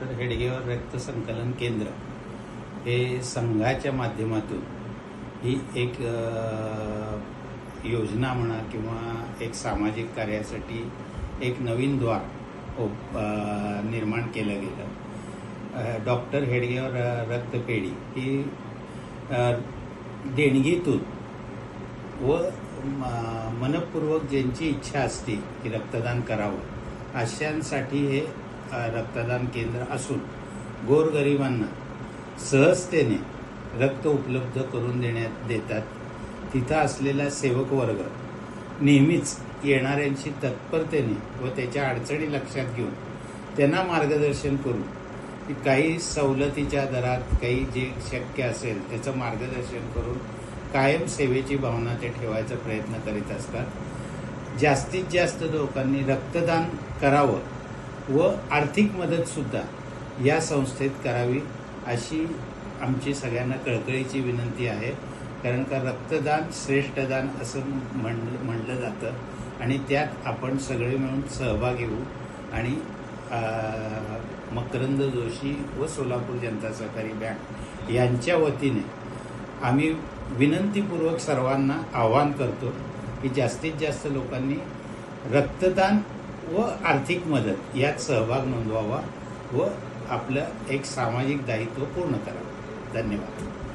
तर हेडगेवर रक्त संकलन केंद्र हे संघाच्या माध्यमातून ही एक योजना म्हणा किंवा एक सामाजिक कार्यासाठी एक नवीन द्वार निर्माण केलं गेलं. डॉक्टर हेडगेवर रक्तपेढी ही देणगीतून व मनपूर्वक ज्यांची इच्छा असते की रक्तदान करावं अशांसाठी हे रक्तदान केंद्र असून गोरगरिबांना सहजतेने रक्त उपलब्ध करून देण्यात देतात. तिथं असलेला सेवक वर्ग नेहमीच येणाऱ्यांशी तत्परतेने व त्याच्या अडचणी लक्षात घेऊन त्यांना मार्गदर्शन करून काही सवलतीच्या दरात काही जे शक्य असेल त्याचं मार्गदर्शन करून कायम सेवेची भावना ते ठेवायचा प्रयत्न करीत असतात. जास्तीत जास्त लोकांनी रक्तदान करावं व आर्थिक मदतसुद्धा या संस्थेत करावी अशी आमची सगळ्यांना कळकळीची विनंती आहे. कारण का रक्तदान श्रेष्ठदान असं म्हण म्हणलं जातं. आणि त्यात आपण सगळे मिळून सहभाग घेऊ आणि मकरंद जोशी व सोलापूर जनता सहकारी बँक यांच्या वतीने आम्ही विनंतीपूर्वक सर्वांना आवाहन करतो की जास्तीत जास्त लोकांनी रक्तदान व आर्थिक मदत यात सहभाग नोंदवावा व आपलं एक सामाजिक दायित्व पूर्ण करावं. धन्यवाद.